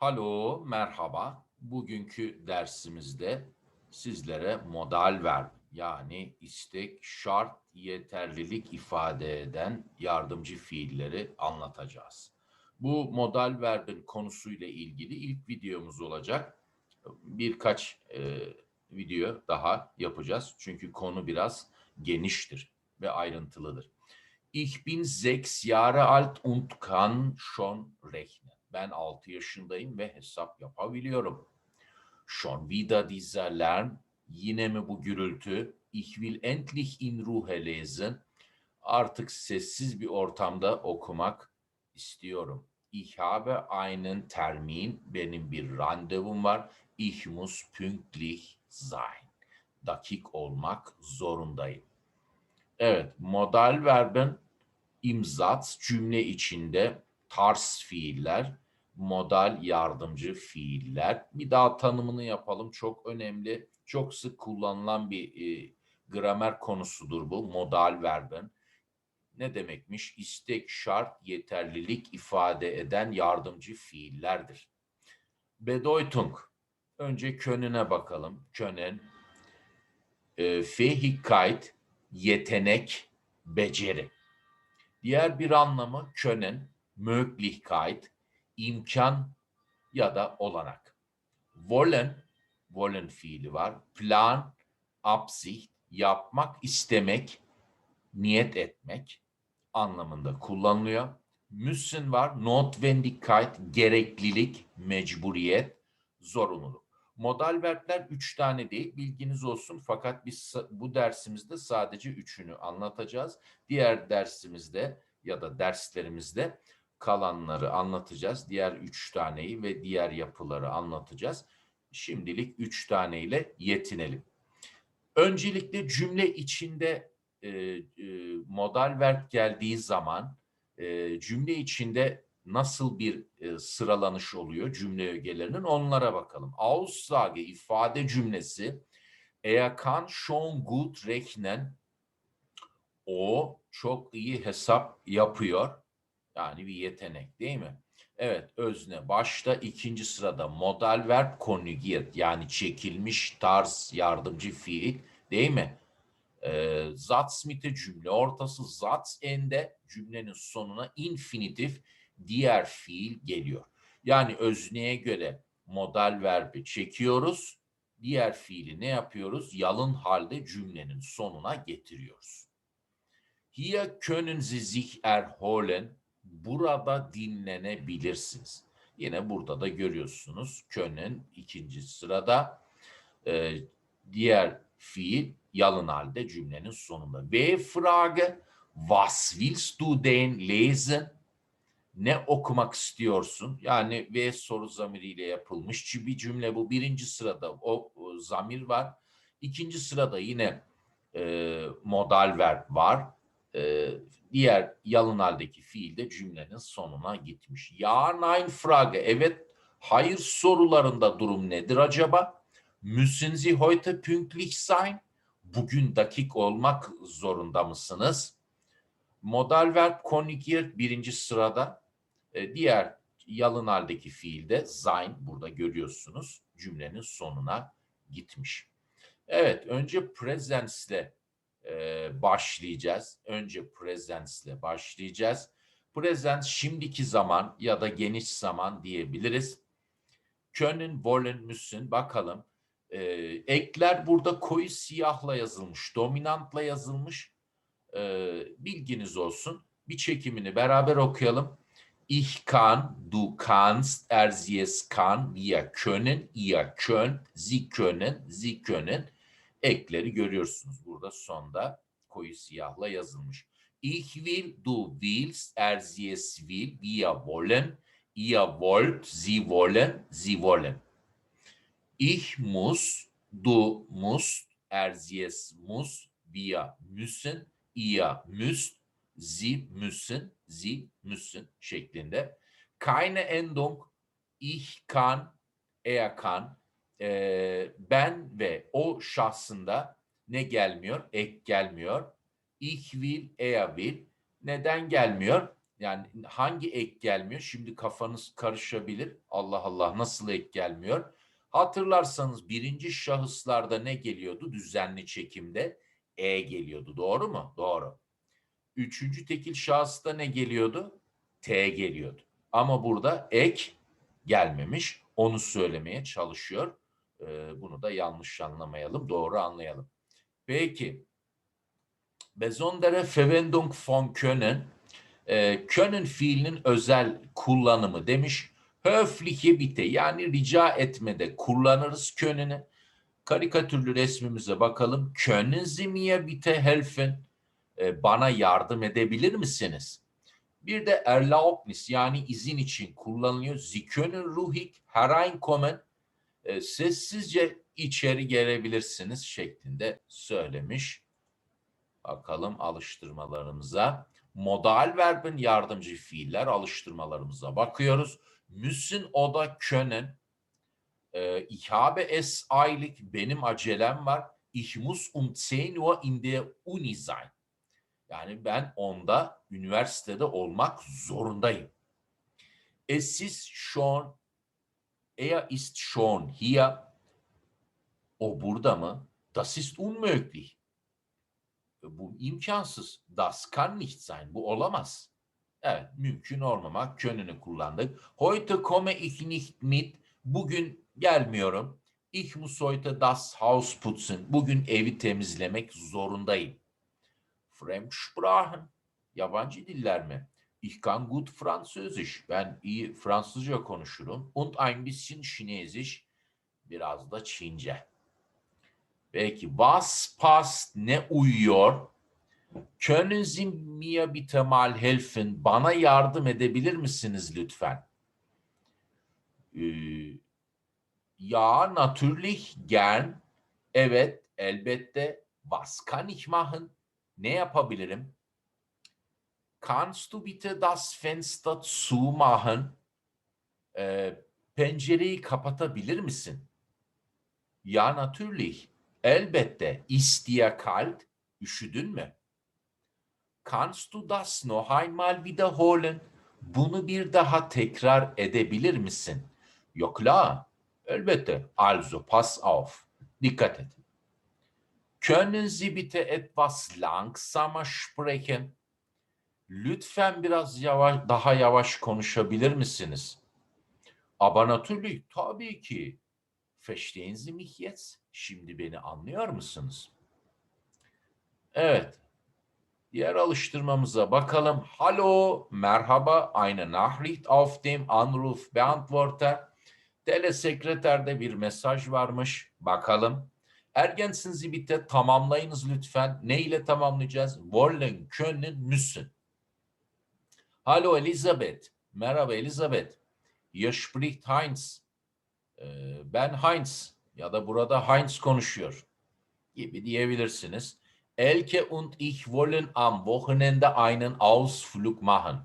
Halo, merhaba. Bugünkü dersimizde sizlere modal verb yani istek, şart, yeterlilik ifade eden yardımcı fiilleri anlatacağız. Bu modal verbin konusuyla ilgili ilk videomuz olacak. Birkaç e, video daha yapacağız. Çünkü konu biraz geniştir ve ayrıntılıdır. Ich bin sechs Jahre alt und kann schon rechnen. Ben 6 yaşındayım ve hesap yapabiliyorum. Schon wieder dieser Lärm. Yine mi bu gürültü? Ich will endlich in Ruhe lesen. Artık sessiz bir ortamda okumak istiyorum. Ich habe einen Termin. Benim bir randevum var. Ich muss pünktlich sein. Dakik olmak zorundayım. Evet, modal verbin imzat cümle içinde tarz fiiller, modal yardımcı fiiller. Bir daha tanımını yapalım. Çok önemli, çok sık kullanılan bir e, gramer konusudur bu modal verbin. Ne demekmiş? İstek, şart, yeterlilik ifade eden yardımcı fiillerdir. Bedeutung. Önce könüne bakalım. Könen. E, Fähigkeit, yetenek, beceri. Diğer bir anlamı können, Möglichkeit, imkan ya da olanak. Wollen, wollen fiili var. Plan, Absicht, yapmak, istemek, niyet etmek anlamında kullanılıyor. Müssen var. Notwendigkeit, gereklilik, mecburiyet, zorunluluk. Modal verbler üç tane değil, bilginiz olsun. Fakat biz bu dersimizde sadece üçünü anlatacağız. Diğer dersimizde ya da derslerimizde kalanları anlatacağız. Diğer üç taneyi ve diğer yapıları anlatacağız. Şimdilik üç taneyle yetinelim. Öncelikle cümle içinde e, e, modal verb geldiği zaman e, cümle içinde nasıl bir e, sıralanış oluyor cümle ögelerinin onlara bakalım. Aussage ifade cümlesi Er kann schon gut rechnen. O çok iyi hesap yapıyor. Yani bir yetenek değil mi? Evet özne başta ikinci sırada modal verb konjugiert yani çekilmiş tarz yardımcı fiil değil mi? Ee, Satzmitte cümle ortası Satz ende cümlenin sonuna infinitif diğer fiil geliyor. Yani özneye göre modal verbi çekiyoruz. Diğer fiili ne yapıyoruz? Yalın halde cümlenin sonuna getiriyoruz. Hier können Sie sich erholen. Burada dinlenebilirsiniz. Yine burada da görüyorsunuz. Können ikinci sırada. Ee, diğer fiil yalın halde cümlenin sonunda. Ve Frage, was willst du denn lesen? ne okumak istiyorsun? Yani ve soru zamiriyle yapılmış bir cümle bu. Birinci sırada o, o zamir var. İkinci sırada yine e, modal verb var. E, diğer yalın haldeki fiil de cümlenin sonuna gitmiş. Ya nein frage. Evet, hayır sorularında durum nedir acaba? Müssen Sie heute pünktlich sein? Bugün dakik olmak zorunda mısınız? Modal verb konjugiert birinci sırada. E, diğer yalın haldeki fiilde sein burada görüyorsunuz cümlenin sonuna gitmiş. Evet önce presence ile e, başlayacağız. Önce presence başlayacağız. Present şimdiki zaman ya da geniş zaman diyebiliriz. Können, wollen, müssen bakalım. E, ekler burada koyu siyahla yazılmış, dominantla yazılmış. E, bilginiz olsun. Bir çekimini beraber okuyalım. Ich kann, du kannst, er sie es kann, wir können, ihr könnt, sie können, sie können. Ekleri görüyorsunuz burada sonda koyu siyahla yazılmış. Ich will, du willst, er sie es will, wir wollen, ihr wollt, sie wollen, sie wollen. Ich muss, du musst, er sie es muss, wir müssen, ihr müsst, sie müssen, sie müssen şeklinde. Keine Endung, ich kann, er kann, e, ben ve o şahsında ne gelmiyor? Ek gelmiyor. Ich will, er will. Neden gelmiyor? Yani hangi ek gelmiyor? Şimdi kafanız karışabilir. Allah Allah nasıl ek gelmiyor? Hatırlarsanız birinci şahıslarda ne geliyordu? Düzenli çekimde E geliyordu. Doğru mu? Doğru. Üçüncü tekil şahısta ne geliyordu? T geliyordu. Ama burada ek gelmemiş. Onu söylemeye çalışıyor. Bunu da yanlış anlamayalım. Doğru anlayalım. Peki. Besondere Verwendung von können. Können fiilinin özel kullanımı demiş. Höfliche bitte yani rica etmede kullanırız können'i. Karikatürlü resmimize bakalım. Können Sie mir bitte helfen? Bana yardım edebilir misiniz? Bir de Erlaubnis yani izin için kullanılıyor. Sie können ruhig hereinkommen. E, sessizce içeri gelebilirsiniz şeklinde söylemiş. Bakalım alıştırmalarımıza. Modal verbin yardımcı fiiller alıştırmalarımıza bakıyoruz. Müssen oder können. E, ich habe es eilig. Benim acelem var. Ich muss um 10 Uhr in der Uni sein. Yani ben onda üniversitede olmak zorundayım. Es ist schon, er ist schon hier. O burada mı? Das ist unmöglich. Bu imkansız. Das kann nicht sein. Bu olamaz. Evet, mümkün olmamak. Könünü kullandık. Heute komme ich nicht mit. Bugün gelmiyorum. Ich muss heute das Haus putzen. Bugün evi temizlemek zorundayım. Fremdsprachen. Yabancı diller mi? Ich kann gut Französisch. Ben iyi Fransızca konuşurum. Und ein bisschen Chinesisch. Biraz da Çince. Peki was passt ne uyuyor? Können Sie mir bitte mal helfen? Bana yardım edebilir misiniz lütfen? Ee, ja, natürlich, gern. Evet, elbette. Was kann ich machen? Ne yapabilirim? Kannst du bitte das Fenster zumachen? Ee, pencereyi kapatabilir misin? Ja, natürlich. Elbette. Ist dir kalt? Üşüdün mü? Kannst du das noch einmal wiederholen? Bunu bir daha tekrar edebilir misin? Yok klar. Elbette. Also pass auf. Dikkat et. Können Sie bitte etwas langsamer sprechen? Lütfen biraz yavaş, daha yavaş konuşabilir misiniz? Aber tabii ki. Verstehen Sie mich? Şimdi beni anlıyor musunuz? Evet. Diğer alıştırmamıza bakalım. Hallo, merhaba, eine Nachricht auf dem Anruf beantworter. Telesekreterde bir mesaj varmış. Bakalım. Ergensin Sie bitte tamamlayınız lütfen. Ne ile tamamlayacağız? Wollen, können, müssen. Hallo Elisabeth. Merhaba Elisabeth. Hier spricht Heinz. Ee, ben Heinz ya da burada Heinz konuşuyor gibi diyebilirsiniz. Elke und ich wollen am Wochenende einen Ausflug machen.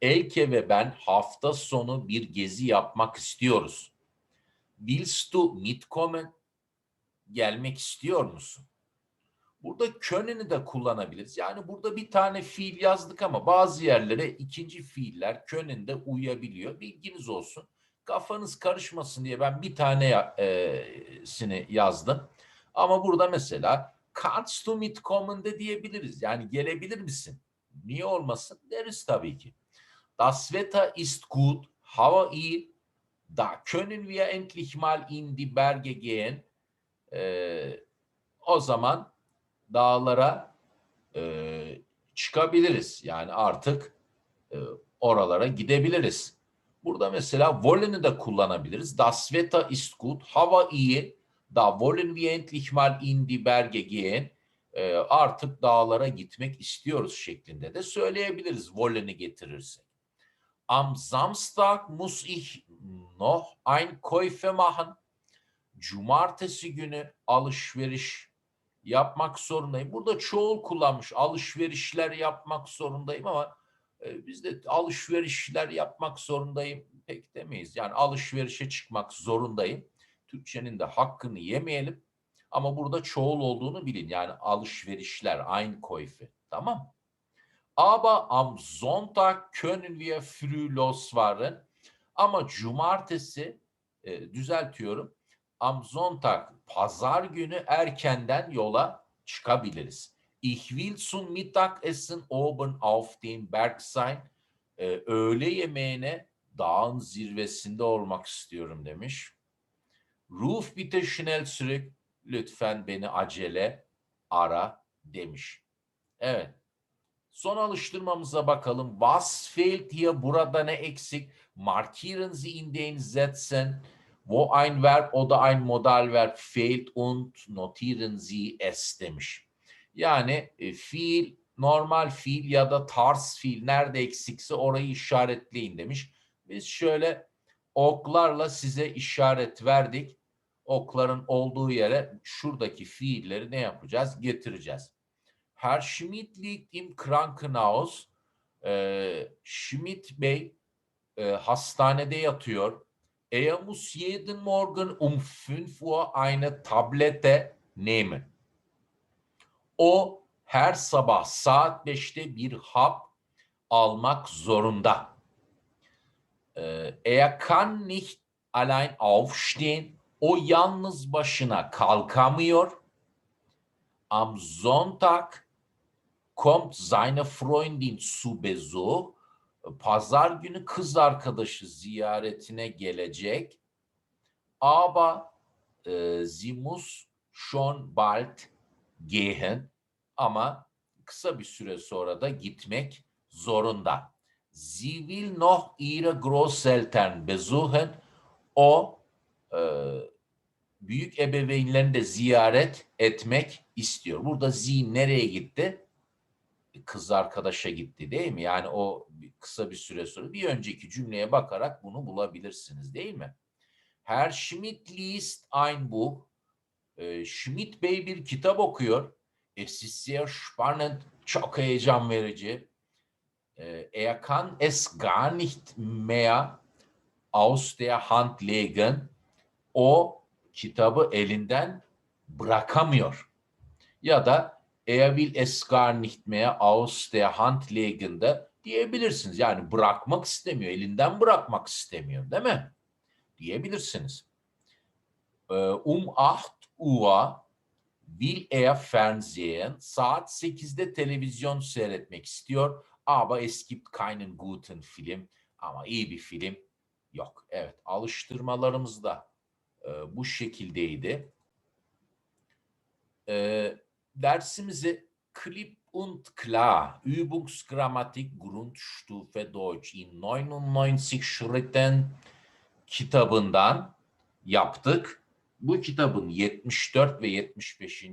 Elke ve ben hafta sonu bir gezi yapmak istiyoruz. Willst du mitkommen? Gelmek istiyor musun? Burada köneni de kullanabiliriz. Yani burada bir tane fiil yazdık ama bazı yerlere ikinci fiiller könende uyabiliyor. Bilginiz olsun. Kafanız karışmasın diye ben bir tanesini yazdım. Ama burada mesela kannst du mitkommen de diyebiliriz. Yani gelebilir misin? Niye olmasın? Deriz tabii ki. Das Wetter ist gut. Hava iyi. Da können wir endlich mal in die Berge gehen. Ee, o zaman dağlara e, çıkabiliriz. Yani artık e, oralara gidebiliriz. Burada mesela wollen'i de kullanabiliriz. Das Wetter ist gut. Hava iyi. Da wollen wir endlich mal in die Berge gehen. E, artık dağlara gitmek istiyoruz şeklinde de söyleyebiliriz wollen'i getirirsek. Am Samstag muss ich noch ein Käufe machen. Cumartesi günü alışveriş yapmak zorundayım. Burada çoğul kullanmış. Alışverişler yapmak zorundayım ama e, biz de alışverişler yapmak zorundayım pek demeyiz. Yani alışverişe çıkmak zorundayım. Türkçenin de hakkını yemeyelim. Ama burada çoğul olduğunu bilin. Yani alışverişler, aynı koyfe. Tamam. Aber am Sonntag können wir früh losfahren. Ama cumartesi e, düzeltiyorum. Am Sonntag pazar günü erkenden yola çıkabiliriz. Ich will zum Mittagessen oben auf dem Berg sein. E, öğle yemeğine dağın zirvesinde olmak istiyorum demiş. Ruf bitte schnell zurück. Lütfen beni acele ara demiş. Evet. Son alıştırmamıza bakalım. Was fehlt hier? Burada ne eksik? Markieren Sie in den Sätzen, wo ein Verb oder ein Modalverb fehlt und notieren Sie es demiş. Yani e, fiil, normal fiil ya da tarz fiil nerede eksikse orayı işaretleyin demiş. Biz şöyle oklarla size işaret verdik. Okların olduğu yere şuradaki fiilleri ne yapacağız? Getireceğiz. Herr Schmidt liegt im Krankenhaus. Ee, Schmidt Bey e, hastanede yatıyor. Er muss jeden Morgen um 5 Uhr eine Tablette nehmen. O her sabah saat 5'te bir hap almak zorunda. Ee, er kann nicht allein aufstehen. O yalnız başına kalkamıyor. Am Sonntag kommt seine Freundin zu Besuch. Pazar günü kız arkadaşı ziyaretine gelecek. Aber e, sie muss schon bald gehen. Ama kısa bir süre sonra da gitmek zorunda. Sie will noch ihre Großeltern besuchen. O e, büyük ebeveynlerini de ziyaret etmek istiyor. Burada sie nereye gitti? Kız arkadaşa gitti değil mi? Yani o kısa bir süre sonra bir önceki cümleye bakarak bunu bulabilirsiniz değil mi? Herr Schmidt liest ein Buch. Ee, Schmidt Bey bir kitap okuyor. Es ist sehr spannend, çok heyecan verici. Ee, er kann es gar nicht mehr aus der Hand legen. O kitabı elinden bırakamıyor. Ya da er will es gar nicht mehr aus der Hand legen de diyebilirsiniz. Yani bırakmak istemiyor, elinden bırakmak istemiyor değil mi? Diyebilirsiniz. Ee, Um 8 Uhr will er Fernsehen. Saat 8'de televizyon seyretmek istiyor. Aber es gibt keinen guten Film. Ama iyi bir film yok. Evet, alıştırmalarımız da e, bu şekildeydi. E, dersimizi Klipp und Klar, Übungsgrammatik Grundstufe Deutsch in 99 Schritten kitabından yaptık. Bu kitabın 74 ve 75.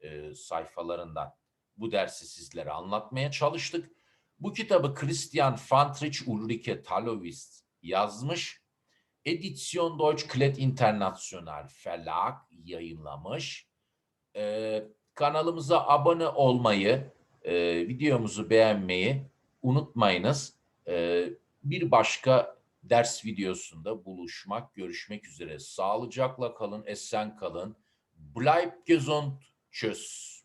e, sayfalarından bu dersi sizlere anlatmaya çalıştık. Bu kitabı Christian Fantrich Ulrike Talovis yazmış. Edisyon Deutsch Klett International Verlag yayınlamış. Ee, kanalımıza abone olmayı, e, videomuzu beğenmeyi unutmayınız. Ee, bir başka ders videosunda buluşmak, görüşmek üzere. Sağlıcakla kalın, esen kalın. Bleib gesund. Tschüss.